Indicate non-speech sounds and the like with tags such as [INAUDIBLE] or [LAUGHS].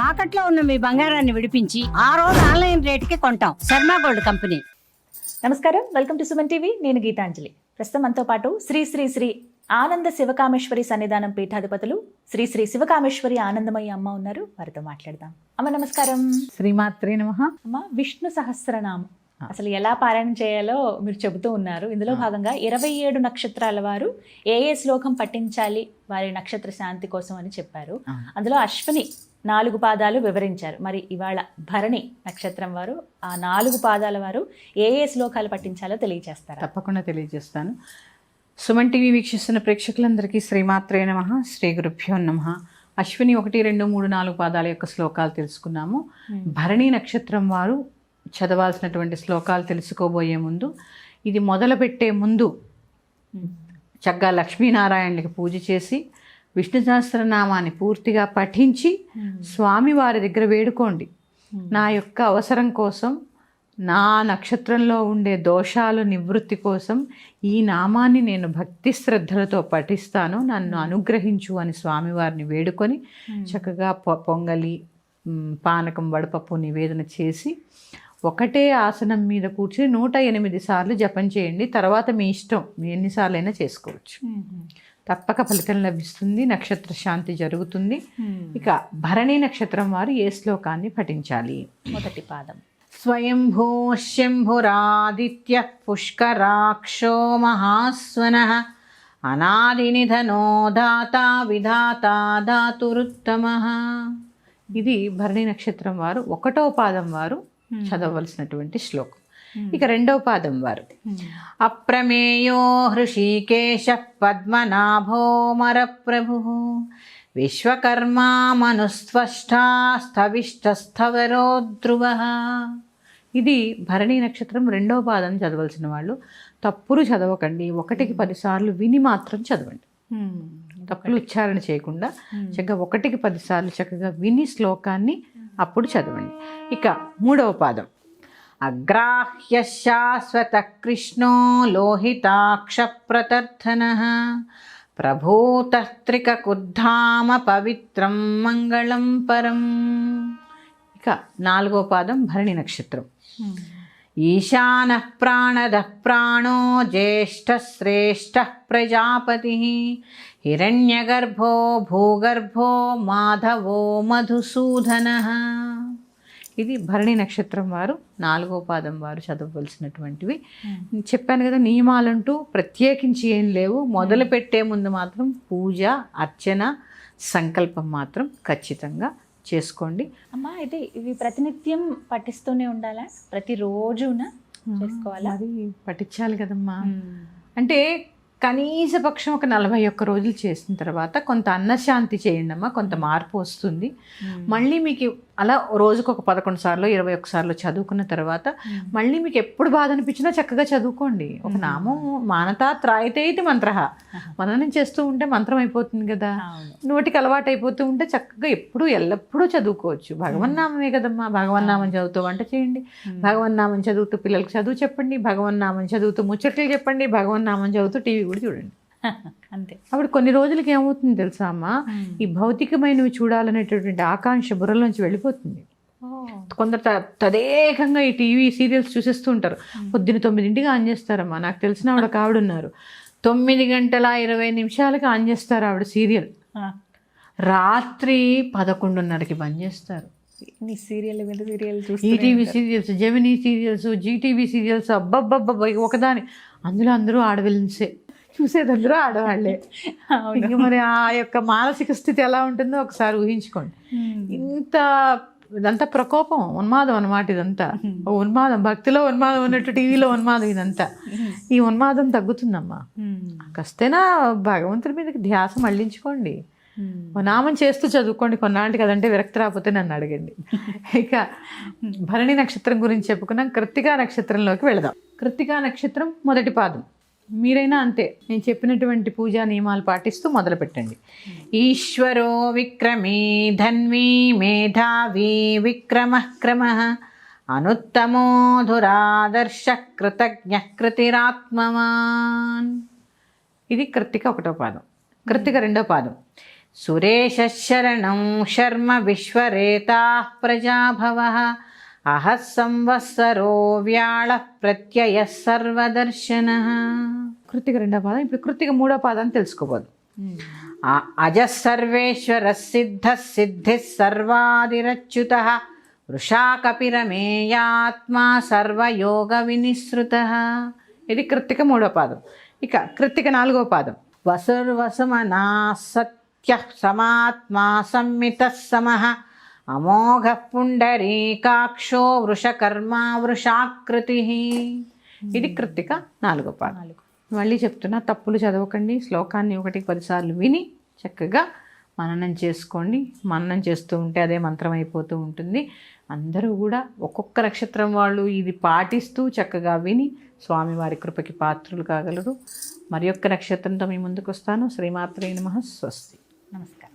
తాకట్లో ఉన్న మీ బంగారాన్ని విడిపించి ఆ రోజు ఆన్లైన్ రేటుకి కొంటాం. Sharma gold company. నమస్కారం. Welcome to Suman TV. నేను గీతాంజలి. ప్రస్తుతం మనతో పాటు శ్రీ శ్రీ శ్రీ ఆనంద శివకామేశ్వరి సన్నిధానం పీఠాధిపతులు శ్రీ శ్రీ శివకామేశ్వరి ఆనందమయ్య అమ్మ ఉన్నారు. వారితో మాట్లాడదాం. అమ్మ నమస్కారం. శ్రీమాత్రే నమ. అమ్మ విష్ణు సహస్రనామం. అసలు ఎలా పారాయణ చేయాలో మీరు చెబుతూ ఉన్నారు. ఇందులో భాగంగా ఇరవై ఏడు నక్షత్రాల వారు ఏ ఏ శ్లోకం పఠించాలి? వారి నక్షత్ర శాంతి కోసం అని చెప్పారు. అందులో అశ్విని నాలుగు పాదాలు వివరించారు. మరి ఇవాళ భరణి నక్షత్రం వారు ఆ నాలుగు పాదాల వారు ఏ ఏ శ్లోకాలు పఠించాలో తెలియజేస్తారా? తప్పకుండా తెలియజేస్తాను. సుమన్ టీవీ వీక్షిస్తున్న ప్రేక్షకులందరికీ శ్రీమాత్రే నమ శ్రీ గురుభ్యో నమ. అశ్విని ఒకటి రెండు మూడు నాలుగు పాదాల యొక్క శ్లోకాలు తెలుసుకున్నాము. భరణి నక్షత్రం వారు చదవాల్సినటువంటి శ్లోకాలు తెలుసుకోబోయే ముందు ఇది మొదలుపెట్టే ముందు చక్కగా లక్ష్మీనారాయణులకి పూజ చేసి విష్ణు సహస్రనామాన్ని పూర్తిగా పఠించి స్వామి వారి దగ్గర వేడుకోండి. నా యొక్క అవసరం కోసం నా నక్షత్రంలో ఉండే దోషాలు నివృత్తి కోసం ఈ నామాన్ని నేను భక్తి శ్రద్ధలతో పఠిస్తాను. నన్ను అనుగ్రహించు అని స్వామివారిని వేడుకొని చక్కగా పొ- పొంగలి పానకం వడపప్పు నివేదన చేసి ఒకటే ఆసనం మీద కూర్చుని నూట ఎనిమిది సార్లు జపం చేయండి. తర్వాత మీ ఇష్టం మీ ఎన్నిసార్లు అయినా చేసుకోవచ్చు తప్పక ఫలితం లభిస్తుంది నక్షత్ర శాంతి జరుగుతుంది. ఇక భరణి నక్షత్రం వారు ఏ శ్లోకాన్ని పఠించాలి? మొదటి పాదం. స్వయంభూ శంభురాదిత్య పుష్కరాక్షో మహాస్వన అనాదినిధనో దాత విధాత దాతురుత్తమ. ఇది భరణి నక్షత్రం వారు ఒకటో పాదం వారు చదవలసినటువంటి శ్లోకం. ఇక రెండవ పాదం వారు. అప్రమేయో హృషికేశ పద్మనాభో మరప్రభు. విశ్వకర్మా మనుస్త్వష్టాస్థవిష్టస్థవరో ధ్రువ ఇది భరణి నక్షత్రం రెండవ పాదం చదవలసిన వాళ్ళు. తప్పులు చదవకండి. ఒకటికి పదిసార్లు విని మాత్రం చదవండి. తప్పులు ఉచ్చారణ చేయకుండా చక్కగా ఒకటికి పదిసార్లు చక్కగా విని శ్లోకాన్ని అప్పుడు చదవండి. ఇక మూడవ పాదం. అగ్రాహ్య శాశ్వత కృష్ణో లోహితాక్ష ప్రతర్థన ప్రభూత త్రికకుద్ధామ పవిత్రం మంగళం పరం ఇక నాలుగో పాదం భరణి నక్షత్రం ఈశాన ప్రాణద ప్రాణో జ్యేష్ఠ శ్రేష్ఠ ప్రజాపతి హిరణ్యగర్భో భూగర్భో మాధవో మధుసూదన ఇది భరణి నక్షత్రం వారు నాలుగో పాదం వారు చదవవలసినటువంటివి. చెప్పాను కదా నియమాలంటూ ప్రత్యేకించి ఏం లేవు. మొదలు పెట్టే ముందు మాత్రం పూజ అర్చన సంకల్పం మాత్రం ఖచ్చితంగా చేసుకోండి. అమ్మ అయితే ఇవి ప్రతినిత్యం పఠిస్తూనే ఉండాలా? ప్రతిరోజున చేసుకోవాలా? మరి పట్టించాలి కదమ్మా. అంటే కనీస పక్షం ఒక నలభై ఒక్క రోజులు చేసిన తర్వాత కొంత అన్నశాంతి చేయండి అమ్మా కొంత మార్పు వస్తుంది. మళ్ళీ మీకు అలా రోజుకు ఒక పదకొండు సార్లు ఇరవై ఒక్క సార్లు చదువుకున్న తర్వాత మళ్ళీ మీకు ఎప్పుడు బాధ అనిపించినా చక్కగా చదువుకోండి. ఒక నామం మానతా త్రాయితే ఇది మంత్ర. మననం చేస్తూ ఉంటే మంత్రం అయిపోతుంది కదా. నోటికి అలవాటు అయిపోతూ ఉంటే చక్కగా ఎప్పుడు ఎల్లప్పుడూ చదువుకోవచ్చు. భగవన్నామమే కదమ్మా. భగవన్నామం చదువుతూ వంట చేయండి. భగవన్నామం చదువుతూ పిల్లలకి చదువు చెప్పండి. భగవన్నామం చదువుతూ ముచ్చట్లు చెప్పండి. భగవన్నామం చదువుతూ టీవీ కూడా చూడండి. [LAUGHS] అంతే. అప్పుడు కొన్ని రోజులకి ఏమవుతుంది తెలుసా అమ్మా? ఈ భౌతికమైనవి చూడాలనేటటువంటి ఆకాంక్ష బుర్రలోంచి వెళ్ళిపోతుంది. కొందరు తదేకంగా ఈ టీవీ సీరియల్స్ చూసేస్తూ ఉంటారు. పొద్దున్న తొమ్మిదింటికి ఆన్ చేస్తారమ్మా. నాకు తెలిసిన ఆవిడ ఉన్నారు. తొమ్మిది గంటల ఇరవై నిమిషాలకి ఆన్ చేస్తారు ఆవిడ సీరియల్. రాత్రి పదకొండున్నరకి బంద్ చేస్తారు. సీరియల్ మీద serial ETV serials Gemini serials Zee TV serials అబ్బబ్బబ్బబ్బ ఇక ఒకదాని. అందులో అందరూ ఆడవిలన్సే చూసేది అందరూ ఆడవాళ్ళే ఇంక మరి ఆ యొక్క మానసిక స్థితి ఎలా ఉంటుందో ఒకసారి ఊహించుకోండి. ఇంత ఇదంతా ప్రకోపం ఉన్మాదం అన్నమాట ఇదంతా. ఉన్మాదం భక్తిలో ఉన్మాదం ఉన్నట్టు టీవీలో ఉన్మాదం ఇదంతా. ఈ ఉన్మాదం తగ్గుతుందమ్మా. కాస్తేనా భగవంతుడి మీదకి ధ్యాస మళ్ళించుకోండి నామం చేస్తూ చదువుకోండి కొన్నాళ్ళకి అదంటే విరక్తి రాకపోతే నన్ను అడగండి. ఇక భరణి నక్షత్రం గురించి చెప్పుకున్నాం కృత్తికా నక్షత్రంలోకి వెళదాం. కృత్తికా నక్షత్రం మొదటి పాదం. మీరైనా అంతే నేను చెప్పినటువంటి పూజా నియమాలు పాటిస్తూ మొదలు పెట్టండి ఈశ్వరో విక్రమీ ధన్వీ మేధావీ విక్రమ క్రమ అనుత్తమో ధురాదర్శ కృతజ్ఞ కృతిరాత్మవాన్. ఇది కృత్తిక ఒకటో పాదం. కృత్తిక రెండో పాదం. సురేశరణం శర్మ విశ్వరేతా ప్రజాభవ అహ సంవత్సరో వ్యాళ ప్రత్యయ సర్వదర్శన. కృతిక రెండో పాదం. ఇప్పుడు కృతిక మూడో పాదాన్ని తెలుసుకోబోదు. అజ సర్వేశ్వర సిద్ధ సిద్ధి సర్వాదిరచ్యుత వృషా కపిరమేయాత్మా సర్వయోగ వినిశ్రుత ఇది కృత్తిక మూడో పాదం. ఇక కృత్తిక నాలుగో పాదం. వసుర్వసుమనా సత్య సమాత్మా సంమిత సమః అమోఘ పుండరీకాక్షో వృషకర్మా వృషాకృతి. ఇది కృత్తిక నాలుగో పాదం. మళ్ళీ చెప్తున్నా తప్పులు చదవకండి. శ్లోకాన్ని ఒకటి పదిసార్లు విని చక్కగా మననం చేసుకోండి. మననం చేస్తూ ఉంటే అదే మంత్రం అయిపోతూ ఉంటుంది. అందరూ కూడా ఒక్కొక్క నక్షత్రం వాళ్ళు ఇది పాటిస్తూ చక్కగా విని స్వామివారి కృపకి పాత్రులు కాగలరు. మరి యొక్క నక్షత్రంతో మీ ముందుకు వస్తాను శ్రీమాత్రే నమ. స్వస్తి. నమస్కారం.